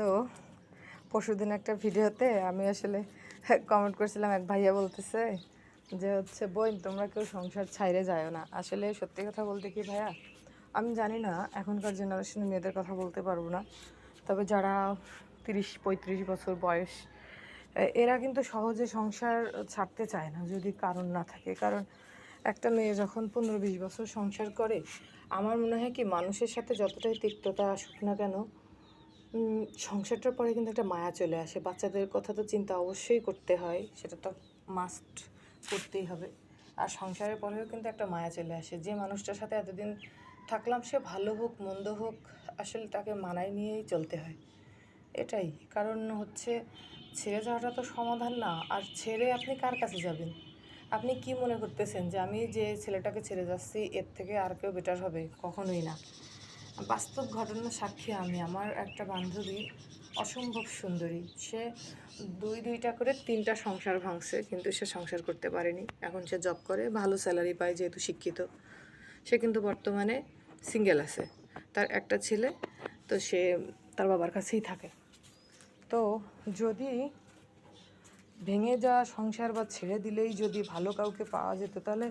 তো পরশুদিন একটা ভিডিওতে আমি আসলে কমেন্ট করছিলাম, এক ভাইয়া বলতেছে যে হচ্ছে বই তোমরা কেউ সংসার ছাইরে যায় না। আসলে সত্যি কথা বলতে কি ভাইয়া, আমি জানি না, এখনকার জেনারেশনের মেয়েদের কথা বলতে পারব না। তবে যারা তিরিশ, পঁয়ত্রিশ বছর বয়স এরা কিন্তু সহজে সংসার ছাড়তে চায় না, যদি কারণ না থাকে। কারণ একটা মেয়ে যখন পনেরো, বিশ বছর সংসার করে, আমার মনে হয় কি, মানুষের সাথে যতটাই তিক্ততা আসুক না কেন সংসারটার পরে কিন্তু একটা মায়া চলে আসে। বাচ্চাদের কথা তো চিন্তা অবশ্যই করতে হয়, সেটা তো মাস্ট করতেই হবে। আর সংসারের পরেও কিন্তু একটা মায়া চলে আসে। যে মানুষটার সাথে এতদিন থাকলাম, সে ভালো হোক, মন্দ হোক, আসলে তাকে মানায় নিয়েই চলতে হয়। এটাই। কারণ হচ্ছে, ছেড়ে যাওয়াটা তো সমাধান না। আর ছেড়ে আপনি কার কাছে যাবেন? আপনি কি মনে করতেছেন যে আমি যে ছেলেটাকে ছেড়ে যাচ্ছি, এর থেকে আর কেউ বেটার হবে? কখনোই না। বাস্তব ঘটনার সাক্ষী আমি। আমার একটা বান্ধবী অসম্ভব সুন্দরী। সে দুই, দুইটা করে তিনটা সংসার ভাঙছে, কিন্তু সে সংসার করতে পারেনি। এখন সে জব করে, ভালো স্যালারি পায়, যেহেতু শিক্ষিত। সে কিন্তু বর্তমানে সিঙ্গেল আছে। তার একটা ছেলে, তো সে তার বাবার কাছেই থাকে। তো যদি ভেঙে যাওয়া সংসার বা ছেড়ে দিলেই যদি ভালো কাউকে পাওয়া যেত, তাহলে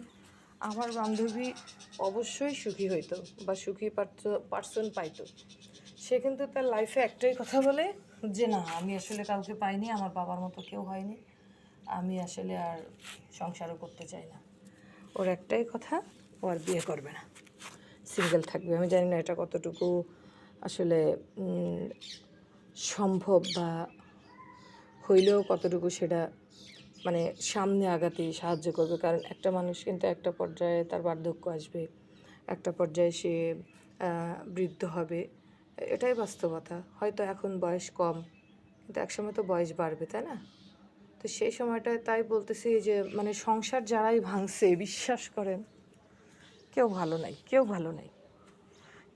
আমার বান্ধবী অবশ্যই সুখী হইতো বা সুখী পার্সন পাইতো। সে কিন্তু তার লাইফে একটাই কথা বলে যে, না, আমি আসলে কাউকে পাইনি, আমার বাবার মতো কেউ হয়নি। আমি আসলে আর সংসারও করতে চাই না। ওর একটাই কথা, ও আর বিয়ে করবে না। সিঙ্গেল থাকবে। আমি জানি না এটা কতটুকু আসলে সম্ভব বা হইলেও কতটুকু সেটা মানে সামনে আগাতে সাহায্য করবে। কারণ একটা মানুষ কিন্তু একটা পর্যায়ে তার বার্ধক্য আসবে, একটা পর্যায়ে সে বৃদ্ধ হবে। এটাই বাস্তবতা। হয়তো এখন বয়স কম, কিন্তু একসময় তো বয়স বাড়বে, তাই না? তো সেই সময়টায় তাই বলতেছি যে মানে সংসার যারাই ভাঙছে, বিশ্বাস করেন, কেউ ভালো নাই, কেউ ভালো নাই।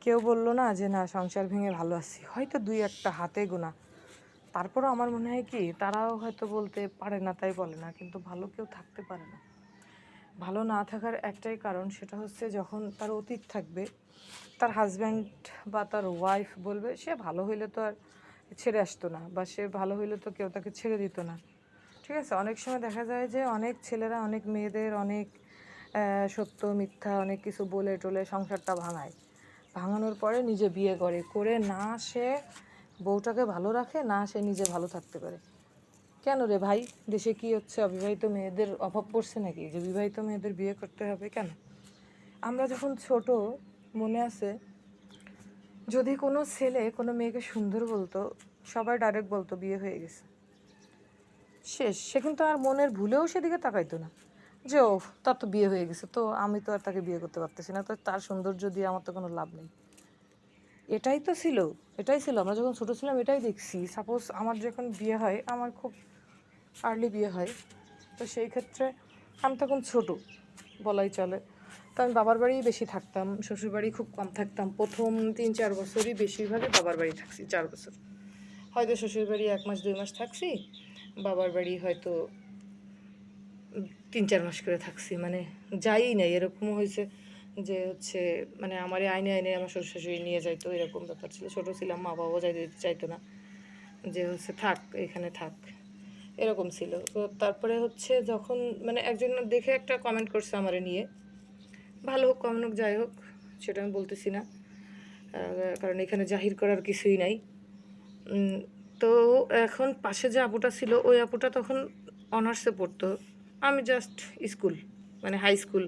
কেউ বলল না যে, না, সংসার ভেঙে ভালো আছি। হয়তো দুই একটা হাতে গোনা। তারপরও আমার মনে হয় কি, তারাও হয়তো বলতে পারে না, তাই বলে না, কিন্তু ভালো কেউ থাকতে পারে না। ভালো না থাকার একটাই কারণ সেটা হচ্ছে যখন তার অতীত থাকবে, তার হাজব্যান্ড বা তার ওয়াইফ বলবে, সে ভালো হইলে তো আর ছেড়ে আসতো না বা সে ভালো হইলে তো কেউ তাকে ছেড়ে দিত না। ঠিক আছে? অনেক সময় দেখা যায় যে অনেক ছেলেরা, অনেক মেয়েদের অনেক সত্য, মিথ্যা অনেক কিছু বলে টলে সংসারটা ভাঙায়। ভাঙানোর পরে নিজে বিয়ে করে। করে না সে বউটাকে ভালো রাখে না সে নিজে ভালো থাকতে পারে? কেন রে ভাই? দেশে কি হচ্ছে? অবিবাহিত মেয়েদের অভাব পড়ছে নাকি? যে বিবাহিত মেয়েদের বিয়ে করতে হবে কেন? আমরা যখন ছোট, মনে আছে, যদি কোনো ছেলে কোনো মেয়েকে সুন্দর বলতো, সবাই ডাইরেক্ট বলতো বিয়ে হয়ে গেছে। শেষ। সে কিন্তু আর মনের ভুলেও সেদিকে তাকাইতো না। যে ও তার তো বিয়ে হয়ে গেছে, তো আমি তো আর তাকে বিয়ে করতে পারতেছি না, তো তার সৌন্দর্য দিয়ে আমার তো কোনো লাভ নেই। এটাই তো ছিল, এটাই ছিল। আমরা যখন ছোটো ছিলাম, এটাই দেখছি। সাপোজ আমার যখন বিয়ে হয়, আমার খুব আর্লি বিয়ে হয়, তো সেই ক্ষেত্রে আমি তখন ছোট, বলাই চলে। তো আমি বাবার বাড়িই বেশি থাকতাম শ্বশুর বাড়ি খুব কম থাকতাম। প্রথম তিন চার বছরই বেশিরভাগই বাবার বাড়ি থাকছি, চার বছর। হয়তো শ্বশুর বাড়ি এক মাস, দুই মাস থাকছি, বাবার বাড়ি হয়তো তিন চার মাস করে থাকছি। মানে যাই নাই, এরকমও হয়েছে। যে হচ্ছে মানে আমার আইনে আইনে আমার শ্বশুর শাশুড়ি নিয়ে যাইতো, এরকম ব্যাপার ছিল। ছোটো ছিলাম, মা বাবাও দিতে চাইতো না। যে হচ্ছে, থাক, এখানে থাক। এরকম ছিল। তো তারপরে হচ্ছে যখন মানে একজন দেখে একটা কমেন্ট করছে আমারে নিয়ে। ভালো হোক কমেন্ট হোক, যাই হোক, সেটা আমি বলতেছি না। কারণ এখানে জাহির করার কিছুই নাই। তো এখন পাশে যে আপুটা ছিল, ওই আপুটা তখন অনার্সে পড়তো। আমি জাস্ট স্কুল মানে হাই স্কুল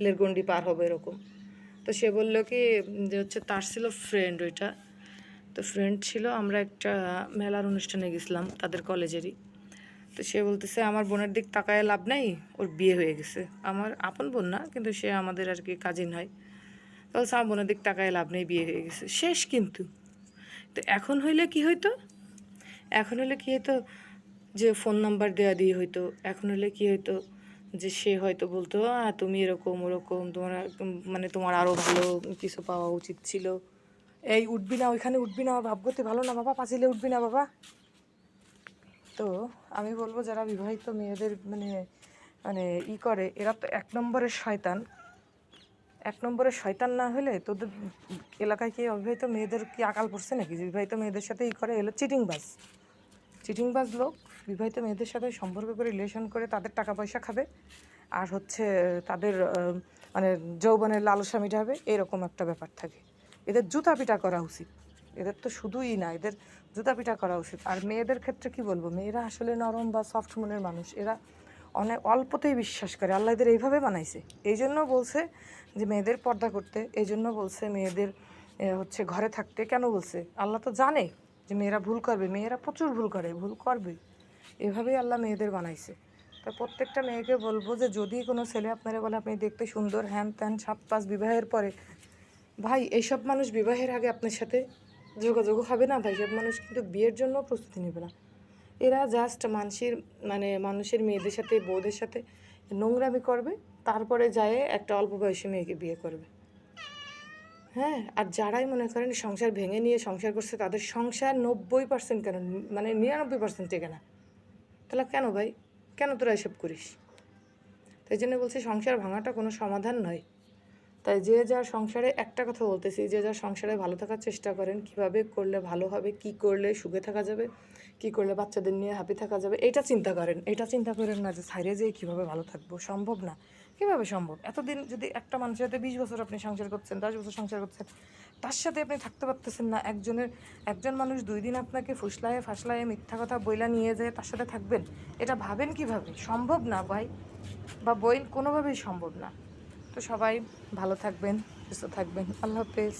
লেরগন্ডি পার হবে এরকম। তো সে বলল কি যে হচ্ছে তার ছিল ফ্রেন্ড ওইটা। তো ফ্রেন্ড ছিল আমরা একটা মেলার অনুষ্ঠানে গেছিলাম তাদের কলেজেরই। তো সে বলতেছে আমার বোনের দিক তাকায় লাভ নাই ওর বিয়ে হয়ে গেছে। আমার আপন বোন না কিন্তু সে আমাদের আর কি কাজিন হয়। তো বলছে, আমার বোনের দিক তাকায় লাভ নেই বিয়ে হয়ে গেছে। শেষ কিন্তু। তো এখন হইলে কি হইতো? এখন হলে কি হইতো? যে ফোন নাম্বার দেওয়া দিয়ে হইতো। এখন হলে কি হইতো? যে সে হয়তো বলতো তুমি এরকম ওরকম, তোমার মানে তোমার আরও ভালো কিছু পাওয়া উচিত ছিল। এই উঠবি না, ওইখানে উঠবি না ভাবগতি ভালো না বাবা, পাঁচিলে উঠবি না বাবা। তো আমি বলব, যারা বিবাহিত মেয়েদের মানে মানে ই করে, এরা তো এক নম্বরের শয়তান। এক নম্বরে শয়তান না হলে তোদের এলাকায় কি অবিবাহিত মেয়েদের কি আকাল পড়ছে নাকি? বিবাহিত মেয়েদের সাথে ই করে এলো চিটিং বাস চিটিং বাজ লোক। বিবাহিত মেয়েদের সাথে সম্পর্ক করে রিলেশন করে তাদের টাকা পয়সা খাবে। আর হচ্ছে, তাদের মানে যৌবনের লালসা মিটাবে, এরকম একটা ব্যাপার থাকে। এদের জুতা পিটা করা উচিত। এদের তো শুধুই না, এদের জুতা পিটা করা উচিত। আর মেয়েদের ক্ষেত্রে কি বলব, মেয়েরা আসলে নরম বা সফট মনের মানুষ। এরা অনেক অল্পতেই বিশ্বাস করে। আল্লাহ এদের এইভাবে বানাইছে। এই জন্য বলছে যে, মেয়েদের পর্দা করতে, এই জন্য বলছে মেয়েদের হচ্ছে ঘরে থাকতে। কেন বলছে? আল্লাহ তো জানে যে, মেয়েরা ভুল করবে। মেয়েরা প্রচুর ভুল করে। ভুল করবে এভাবেই আল্লাহ মেয়েদের বানাইছে। তা প্রত্যেকটা মেয়েকে বলব যে, যদি কোনো ছেলে আপনারা বলে, আপনি দেখতে সুন্দর, হ্যান ত্যান, সাত পাঁচ বিবাহের পরে। ভাই, এইসব মানুষ বিবাহের আগে আপনার সাথে যোগাযোগ হবে না ভাই। সব মানুষ কিন্তু বিয়ের জন্য প্রস্তুতি নেবে না। এরা জাস্ট মানুষের মানে মানুষের মেয়েদের সাথে, বউদের সাথে নোংরামি করবে, তারপরে যায় একটা অল্প বয়সী মেয়েকে বিয়ে করবে। হ্যাঁ আর যারাই মনে করেন সংসার ভেঙে নিয়ে সংসার করছে, তাদের সংসার নব্বই পার্সেন্ট কেন মানে নিরানব্বই পার্সেন্ট টেকে না। তাহলে কেন ভাই? কেন তোরা এসব করিস? তাই জন্য বলছি সংসার ভাঙাটা কোনো সমাধান নয়। তাই যে যার সংসারে একটা কথা বলতেছি, যে যার সংসারে ভালো থাকার চেষ্টা করেন, কীভাবে করলে ভালো হবে, কি করলে সুখে থাকা যাবে, কি করলে বাচ্চাদের নিয়ে হ্যাপি থাকা যাবে এটা চিন্তা করেন। এটা চিন্তা করেন না যে সাইরে যেয়ে কীভাবে ভালো থাকব, সম্ভব না। কীভাবে সম্ভব? এতদিন যদি একটা মানুষের সাথে বিশ বছর আপনি সংসার করছেন, দশ বছর সংসার করছেন, তার সাথে আপনি থাকতে পারতেছেন না, একজনের, একজন মানুষ দুই দিন আপনাকে ফুসলায় ফাসলায় মিথ্যা কথা বইলা নিয়ে যায় তার সাথে থাকবেন, এটা ভাবেন কীভাবে? সম্ভব না ভাই, বা বই কোনোভাবেই সম্ভব না। তো সবাই ভালো থাকবেন, সুস্থ থাকবেন। আল্লাহ হাফেজ।